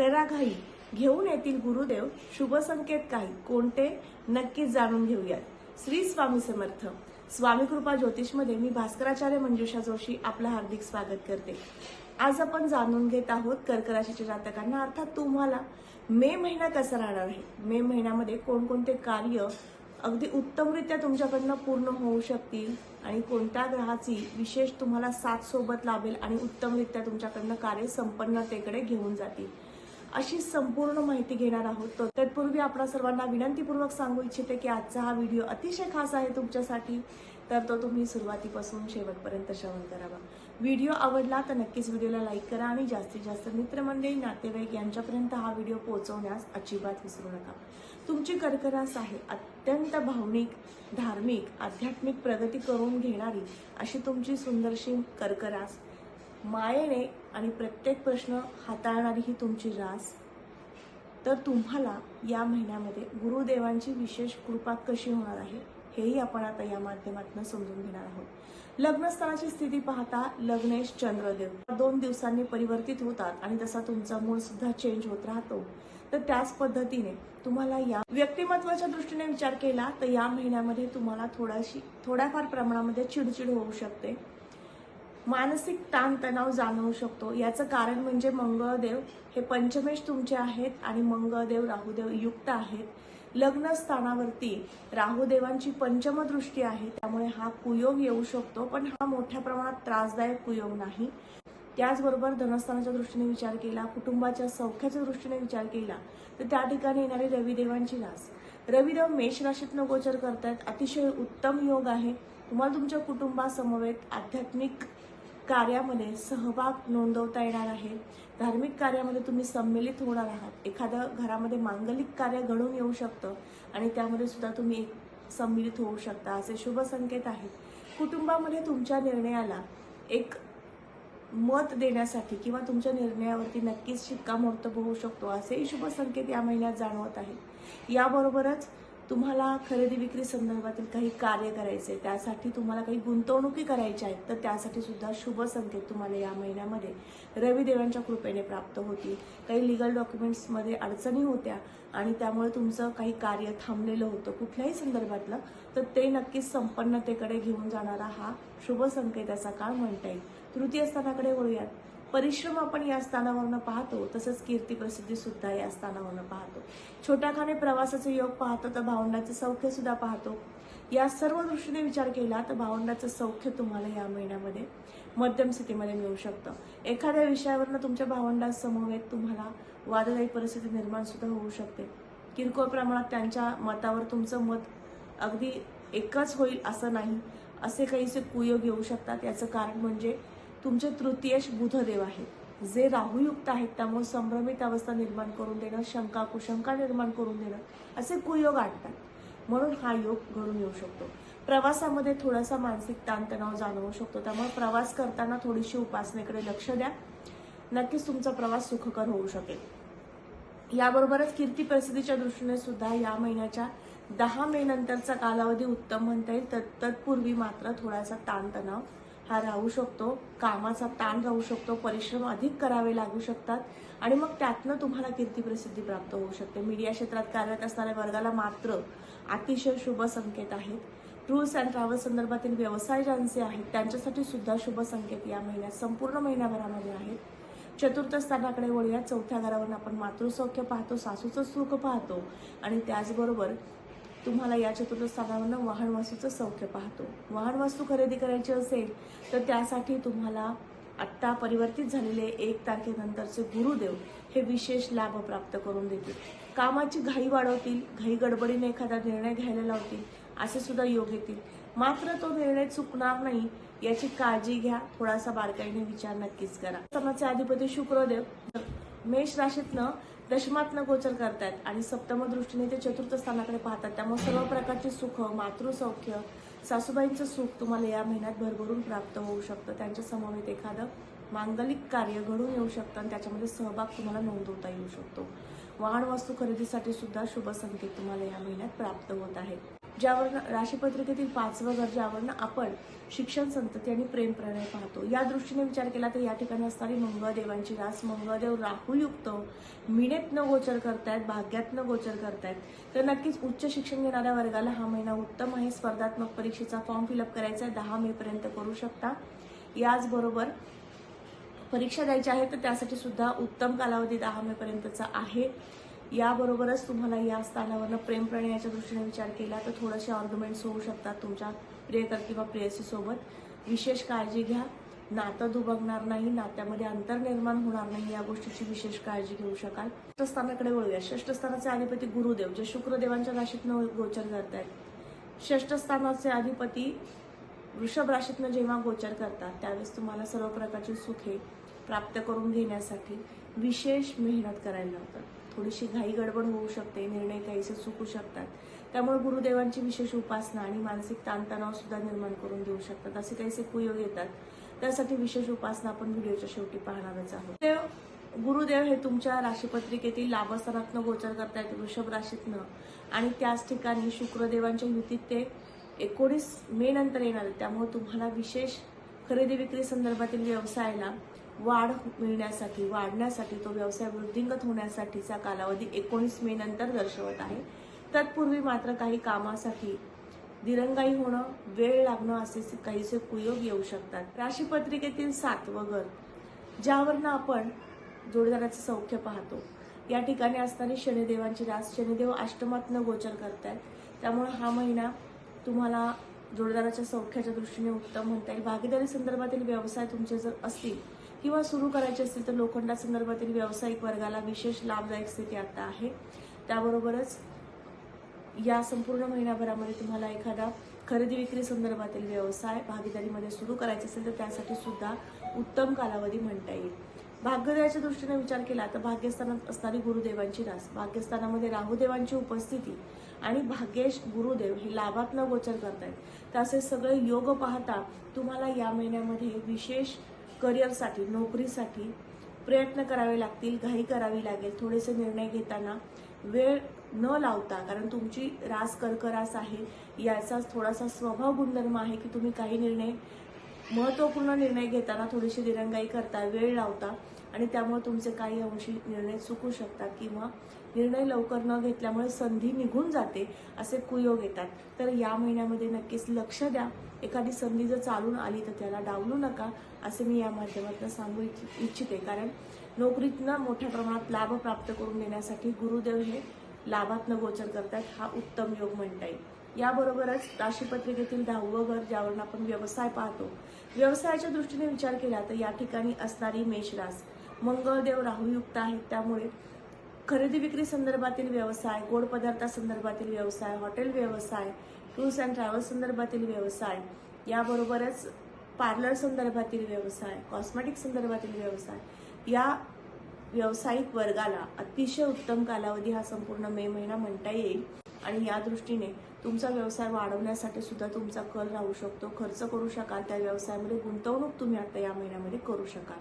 करा घाई घेऊन येतील गुरुदेव शुभ संकेत काही. कोणते? नक्कीच जाणून घेऊयात. श्री स्वामी समर्थ. स्वामी कृपा ज्योतिषमध्ये मी भास्कराचार्य मंजुषा जोशी आपलं हार्दिक स्वागत करते. आज आपण जाणून घेत आहोत कर्क राशीच्या जातकांना. अर्थात तुम्हाला मे महिना कसा राहणार आहे? मे महिन्यामध्ये कोणकोणते कार्य अगदी उत्तमरित्या तुमच्याकडनं पूर्ण होऊ शकतील आणि कोणत्या ग्रहाची विशेष तुम्हाला साथ सोबत लाभेल आणि उत्तमरित्या तुमच्याकडनं कार्य संपन्नतेकडे घेऊन जातील? अशी संपूर्ण माहिती घेणार आहोत. तत्पूर्वी आपण सर्वांना विनंतीपूर्वक सांगू इच्छिते की आजचा हा व्हिडिओ अतिशय खास आहे तुमच्यासाठी. तर तो तुम्ही सुरुवातीपासून शेवटपर्यंत श्रवण करावा. व्हिडिओ आवडला तर नक्कीच व्हिडिओला लाईक करा आणि जास्तीत जास्त मित्रमंडळी नातेवाईक यांच्यापर्यंत हा व्हिडिओ पोहोचवण्यास अजिबात विसरू नका. तुमची कर्करास आहे अत्यंत भावनिक धार्मिक आध्यात्मिक प्रगती करून घेणारी अशी तुमची सुंदरशी कर्करास मायेने आणि प्रत्येक प्रश्न हाताळणारी ही तुमची रास. तर तुम्हाला या महिन्यामध्ये गुरुदेवांची विशेष कृपा कशी होणार आहे हेही आपण आता या माध्यमातून समजून घेणार आहोत. लग्नस्थानाची स्थिती पाहता लग्नेश चंद्रदेव. दोन दिवसांनी परिवर्तित होतात आणि तसा तुमचा मूळ सुद्धा चेंज होत राहतो. तर त्याच पद्धतीने तुम्हाला या व्यक्तिमत्वाच्या दृष्टीने विचार केला तर या महिन्यामध्ये तुम्हाला थोडाशी थोड्याफार प्रमाणामध्ये चिडचिड होऊ शकते. मानसिक ताणतणाव जाणवू शकतो. याचं कारण म्हणजे मंगळदेव हे पंचमेश तुमचे आहेत आणि मंगळदेव राहुदेव युक्त आहेत. लग्न स्थानावरती राहुदेवांची पंचमदृष्टी आहे. त्यामुळे हा कुयोग येऊ शकतो पण हा मोठ्या प्रमाणात त्रासदायक कुयोग नाही. त्याचबरोबर धनस्थानाच्या दृष्टीने विचार केला कुटुंबाच्या सौख्याच्या दृष्टीने विचार केला तर त्या ठिकाणी येणारी रविदेवांची रास. रविदेव मेष राशीतनं गोचर करतायत अतिशय उत्तम योग आहे. तुम्हाला तुमच्या कुटुंबासमवेत आध्यात्मिक कार्यामध्ये सहभाग नोंदवता येणार आहे. धार्मिक कार्यामध्ये तुम्ही संमेलित होणार आहात. एखाद्या घरामध्ये मांगलिक कार्य घडून येऊ शकतं आणि त्यामध्ये सुद्धा तुम्ही एक संमिलित होऊ शकता असे शुभ संकेत आहेत. कुटुंबामध्ये तुमच्या निर्णयाला एक मत देण्यासाठी किंवा तुमच्या निर्णयावरती नक्कीच शिक्कामोर्तब होऊ शकतो असेही शुभ संकेत या महिन्यात जाणवत आहेत. याबरोबरच तुम्हाला खरेदी विक्री संदर्भातील काही कार्य करायचे त्यासाठी तुम्हाला काही गुंतवणुकी करायच्या आहेत तर त्यासाठी सुद्धा शुभ संकेत तुम्हाला या महिन्यामध्ये रविदेवांच्या कृपेने प्राप्त होतील. काही लिगल डॉक्युमेंट्समध्ये अडचणी होत्या आणि त्यामुळे तुमचं काही कार्य थांबलेलं होतं कुठल्याही संदर्भातलं तर ते नक्कीच संपन्नतेकडे घेऊन जाणारा हा शुभ संकेताचा काळ म्हणता येईल. तृतीय स्थानाकडे वळूयात. परिश्रम आपण या स्थानावरनं पाहतो तसंच कीर्ती प्रसिद्धी सुद्धा या स्थानावरनं पाहतो. छोट्याखाने प्रवासाचे योग पाहतो तर भावंडाचे सौख्य सुद्धा पाहतो. या सर्व दृष्टीने विचार केला तर भावंडाचं सौख्य तुम्हाला या महिन्यामध्ये मध्यम स्थितीमध्ये मिळू शकतं. एखाद्या विषयावरनं तुमच्या भावंडासमवेत तुम्हाला वाददायी परिस्थिती निर्माण सुद्धा होऊ शकते. किरकोळ प्रमाणात त्यांच्या मतावर तुमचं मत अगदी एकच होईल असं नाही असे काहीसे कुयोग येऊ शकतात. याचं कारण म्हणजे तुमचे तृतीयश बुधदेव आहेत. जे राहुयुक्त आहेत त्यामुळे संभ्रमित अवस्था निर्माण करून देणं शंका कुशंका निर्माण करून देणं असे कुयोग आणतात म्हणून हा योग घडून येऊ शकतो. प्रवासामध्ये थोडासा मानसिक ताणतणाव जाणवू शकतो. त्यामुळे प्रवास करताना थोडीशी उपासनेकडे लक्ष द्या. नक्कीच तुमचा प्रवास सुखकर होऊ शकेल. याबरोबरच कीर्ती प्रसिद्धीच्या दृष्टीने सुद्धा या महिन्याच्या दहा मे नंतरचा कालावधी उत्तम म्हणता येईल. तत्पूर्वी मात्र थोडासा ताणतणाव हा राहू शकतो कामाचा ताण राहू शकतो परिश्रम अधिक करावे लागू शकतात आणि मग त्यातनं तुम्हाला कीर्ती प्रसिद्धी प्राप्त होऊ शकते. मीडिया क्षेत्रात कार्यरत असणाऱ्या वर्गाला मात्र अतिशय शुभ संकेत आहेत. टूर्स अँड ट्रॅव्हल संदर्भातील व्यवसाय ज्यांचे आहेत त्यांच्यासाठी सुद्धा शुभ संकेत या महिन्यात संपूर्ण महिन्याभरामध्ये आहेत. चतुर्थ स्थानाकडे वळूया चौथ्या घरावरून आपण मातृसौख्य पाहतो सासूचं सुख पाहतो आणि त्याचबरोबर तुम्हाला या चतुर्थस्थानावरनं वाहन वास्तूचं सौख्य पाहतो. वाहन वास्तू खरेदी करायची असेल तर त्यासाठी तुम्हाला आत्ता परिवर्तित झालेले एक तारखेनंतरचे गुरुदेव हे विशेष लाभ प्राप्त करून देतील. कामाची घाई वाढवतील घाई गडबडीने एखादा निर्णय घ्यायला लावतील असे सुद्धा योग येतील. मात्र तो निर्णय चुकणार नाही याची काळजी घ्या थोडासा बारकाईने विचार नक्कीच करा. समाजचे अधिपती शुक्रदेव मेष राशीतनं दशमातनं गोचर करतायत आणि सप्तम दृष्टीने ते चतुर्थ स्थानाकडे पाहतात. त्यामुळे सर्व प्रकारचे सुख मातृसौख्य सासूबाईंचं सुख तुम्हाला या महिन्यात भरभरून प्राप्त होऊ शकतं. त्यांच्या समवेत एखादं मांगलिक कार्य घडून येऊ शकतं आणि त्याच्यामध्ये सहभाग तुम्हाला नोंदवता येऊ शकतो. वाहन वस्तू खरेदीसाठी सुद्धा शुभ संकेत तुम्हाला या महिन्यात प्राप्त होत आहेत. ज्यावरनं राशीपत्रिकेतील पाचवं घर ज्यावरनं आपण शिक्षण संतती आणि प्रेम प्रणय पाहतो या दृष्टीने विचार केला तर या ठिकाणी असणारी मंगळदेवांची रास मंगळदेव राहुयुक्त मिनेतनं गोचर करतायत भाग्यातनं गोचर करतायत तर नक्कीच उच्च शिक्षण घेणाऱ्या वर्गाला हा महिना उत्तम आहे. स्पर्धात्मक परीक्षेचा फॉर्म फिलअप करायचा आहे. दहा मे पर्यंत करू शकता. याचबरोबर परीक्षा द्यायची आहे तर त्यासाठी सुद्धा उत्तम कालावधी दहा मे पर्यंतचा आहे. याबरोबरच तुम्हाला या स्थानावरनं प्रेम प्रणयाच्या दृष्टीने विचार केला तर थोडेसे आर्ग्युमेंट्स होऊ शकतात तुमच्या प्रियकर किंवा प्रेयसीसोबत विशेष काळजी घ्या. नातं दुबगणार नाही नात्यामध्ये अंतर निर्माण होणार नाही या गोष्टीची विशेष काळजी घेऊ शकाल. षष्ठस्थानाकडे वळूया. षष्ठस्थानाचे अधिपती गुरुदेव जे शुक्रदेवांच्या राशीतनं गोचर करत आहेत अधिपती वृषभ राशीतनं जेव्हा गोचर करतात त्यावेळेस तुम्हाला सर्व प्रकारची सुखे प्राप्त करून घेण्यासाठी विशेष मेहनत करायला लावतात. थोडीशी घाई गडबड होऊ शकते निर्णय काहीसे चुकू शकतात. त्यामुळे गुरुदेवांची विशेष उपासना आणि मानसिक ताणतणाव सुद्धा निर्माण करून देऊ शकतात असे काहीसे कुयोग येतात. त्यासाठी विशेष उपासना आपण व्हिडिओच्या शेवटी पाहणारच आहोत. गुरुदेव हे तुमच्या राशीपत्रिकेतील लाभस्थानातनं गोचर करतायत वृषभ राशीतनं. आणि त्याच ठिकाणी शुक्रदेवांच्या युतीत ते एकोणीस मे नंतर येणार आहेत. त्यामुळे तुम्हाला विशेष खरेदी विक्री संदर्भातील व्यवसायाला वाढ मिळण्यासाठी वाढण्यासाठी तो व्यवसाय वृद्धिंगत होण्यासाठीचा कालावधी एकोणीस मे नंतर दर्शवत आहे. तत्पूर्वी मात्र काही कामासाठी दिरंगाई होणं वेळ लागणं असे काहीसे कुयोग येऊ शकतात. राशीपत्रिकेतील सात घर ज्यावरनं आपण जोडीदाराचं सौख्य पाहतो. या ठिकाणी असणारी शनिदेवांची रास शनिदेव अष्टमातनं गोचर करतात त्यामुळे हा महिना तुम्हाला जोडीदाराच्या सौख्याच्या दृष्टीने उत्तम म्हणता येईल. भागीदारी संदर्भातील व्यवसाय तुमचे जर असतील किंवा सुरू करायची असतील तर लोखंडा संदर्भातील व्यावसायिक वर्गाला विशेष लाभदायक स्थिती आता आहे. त्याबरोबरच या संपूर्ण महिन्याभरामध्ये तुम्हाला एखादा खरेदी विक्री संदर्भातील व्यवसाय भागीदारीमध्ये सुरू करायचा असेल तर त्यासाठी सुद्धा उत्तम कालावधी म्हणता येईल. भाग्योदयाच्या दृष्टीने विचार केला तर भाग्यस्थानात असणारी गुरुदेवांची रास भाग्यस्थानामध्ये राहुदेवांची उपस्थिती आणि भाग्येश गुरुदेव हे लाभातनं गोचर करतायत. तर असे सगळे योग पाहता तुम्हाला या महिन्यामध्ये विशेष करिअरसाठी नोकरीसाठी प्रयत्न करावे लागतील घाई करावी लागेल थोडेसे निर्णय घेताना वेळ न लावता कारण तुमची रास कर्करास आहे याचा थोडासा स्वभाव गुणधर्म आहे की तुम्ही काही निर्णय महत्त्वपूर्ण निर्णय घेताना थोडीशी दिरंगाई करता वेळ लावता. आणि त्यामुळे तुमचे काही अंशी निर्णय चुकू शकतात किंवा निर्णय लवकर न घेतल्यामुळे संधी निघून जाते असे कुयोग येतात. तर या महिन्यामध्ये नक्कीच लक्ष द्या. एखादी संधी जर चालून आली तर त्याला डावलू नका असे मी या माध्यमातून सांगू इच्छि इच्छिते. कारण नोकरीतनं मोठ्या प्रमाणात लाभ प्राप्त करून देण्यासाठी गुरुदेव हे लाभातनं गोचर करतात हा उत्तम योग म्हणता येईल. याबरोबरच राशीपत्रिकेतील दहावं घर ज्यावरून आपण व्यवसाय पाहतो. व्यवसायाच्या दृष्टीने विचार केला तर या ठिकाणी असणारी मेषरास मंगळदेव राहुयुक्त आहेत त्यामुळे खरेदी विक्री संदर्भातील व्यवसाय गोड पदार्थासंदर्भातील व्यवसाय हॉटेल व्यवसाय टूर्स अँड ट्रॅव्हल्स संदर्भातील व्यवसाय याबरोबरच पार्लर संदर्भातील व्यवसाय कॉस्मेटिक संदर्भातील व्यवसाय या व्यावसायिक वर्गाला अतिशय उत्तम कालावधी हा संपूर्ण मे महिना म्हणता येईल. आणि या दृष्टीने तुमचा व्यवसाय वाढवण्यासाठी सुद्धा तुमचा कल राहू शकतो. खर्च करू शकाल त्या व्यवसायामध्ये गुंतवणूक तुम्ही आता या महिन्यामध्ये करू शकाल.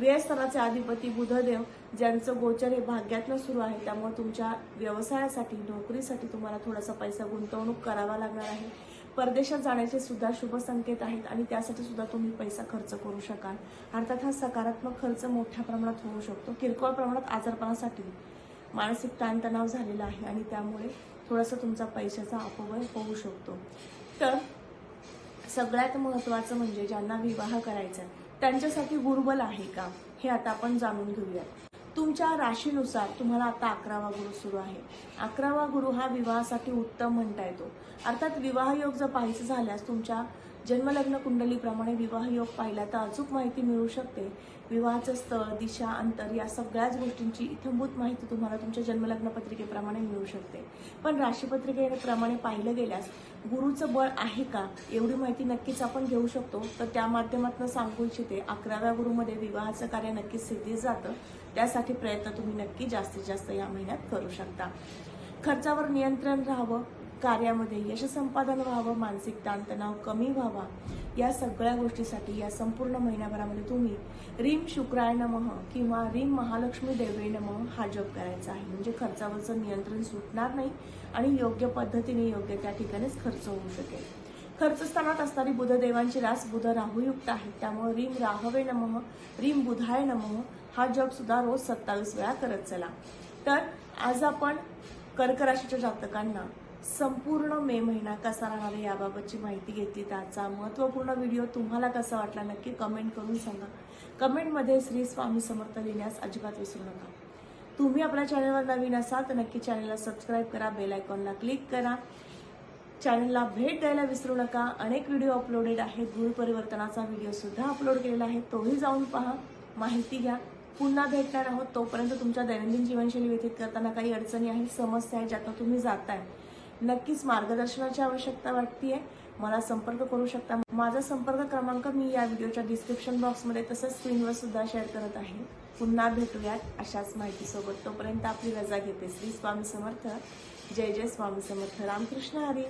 व्ययस्थानाचे अधिपती बुधदेव ज्यांचं गोचर हे भाग्यातनं सुरू आहे त्यामुळे तुमच्या व्यवसायासाठी नोकरीसाठी तुम्हाला थोडासा पैसा गुंतवणूक करावा लागणार आहे. परदेशात जाण्याचे सुद्धा शुभ संकेत आहेत आणि त्यासाठी सुद्धा तुम्ही पैसा खर्च करू शकाल. अर्थात हा सकारात्मक खर्च मोठ्या प्रमाणात होऊ शकतो. किरकोळ प्रमाणात आजारपणासाठी मानसिक ताणतणाव झालेला आहे आणि त्यामुळे थोडासा तुमचा पैशाचा अपव्यय होऊ शकतो. तर सगळ्यात महत्त्वाचं म्हणजे ज्यांना विवाह करायचा आहे त्यांच्यासाठी गुरुबल आहे का? हे आता आपण जाणून घेऊया तुमच्या राशीनुसार तुम्हाला आता अकरावा गुरु सुरू आहे. अकरावा गुरु हा विवाहासाठी उत्तम म्हणता येतो. अर्थात विवाह योग जर पाहायचं झाल्यास तुमच्या जन्मलग्न कुंडलीप्रमाणे विवाह योग पाहिला तर अचूक माहिती मिळू शकते. विवाहाचं स्थळ दिशा अंतर या सगळ्याच गोष्टींची इथंभूत माहिती तुम्हाला तुमच्या जन्मलग्न पत्रिकेप्रमाणे मिळू शकते. पण राशीपत्रिकेप्रमाणे पाहिलं गेल्यास गुरुचं बळ आहे का? एवढी माहिती नक्कीच आपण घेऊ शकतो. तर त्या माध्यमातून सांगू इच्छिते अकराव्या गुरुमध्ये विवाहाचं कार्य नक्कीच सिद्धी जातं. त्यासाठी प्रयत्न तुम्ही नक्की जास्तीत जास्त या महिन्यात करू शकता. खर्चावर नियंत्रण राहावं. कार्यामध्ये यश संपादन व्हावं मानसिक ताणतणाव कमी व्हावा या सगळ्या गोष्टीसाठी या संपूर्ण महिन्याभरामध्ये तुम्ही रीम शुक्राय नमः किंवा रीम महालक्ष्मी देवे नमः हा जप करायचा आहे. म्हणजे खर्चावरचं नियंत्रण सुटणार नाही आणि योग्य पद्धतीने योग्य त्या ठिकाणीच खर्च होऊ शकेल. खर्चस्थानात असणारी बुधदेवांची रास बुध राहुयुक्त आहे. त्यामुळे रीम राहवे नमः रीम बुधाय नमः हा जप सुद्धा रोज सत्तावीस वेळा करत चला. तर आज आपण कर्क राशीच्या जातकांना संपूर्ण मे महिना कसा राहणार आहे याबाबतची माहिती घेतली. त्याचा महत्त्वपूर्ण व्हिडिओ तुम्हाला कसा वाटला नक्की कमेंट करून सांगा. कमेंटमध्ये श्री स्वामी समर्थ लिहिण्यास अजिबात विसरू नका. तुम्ही आपल्या चॅनलवर नवीन असाल तर नक्की चॅनलला सबस्क्राईब करा बेल आयकॉनला क्लिक करा. चॅनलला भेट द्यायला विसरू नका. अनेक व्हिडिओ अपलोडेड आहेत. गुरु परिवर्तनाचा व्हिडिओसुद्धा अपलोड केलेला आहे. तोही जाऊन पहा. माहिती घ्या. पुन्हा भेटणार आहोत. तोपर्यंत तुमच्या दैनंदिन जीवनशैली व्यतीत करताना काही अडचणी आहेत समस्या आहेत ज्यातून तुम्ही जाताय. नक्कीच मार्गदर्शनाची आवश्यकता वाटतेय. मला संपर्क करू शकता. माझा संपर्क क्रमांक मी या व्हिडिओच्या डिस्क्रिप्शन बॉक्समध्ये तसंच स्क्रीनवर सुद्धा शेअर करत आहे. पुन्हा भेटूयात अशाच माहितीसोबत. तोपर्यंत आपली रजा घेते. श्री स्वामी समर्थ. जय जय स्वामी समर्थ. रामकृष्ण हरी.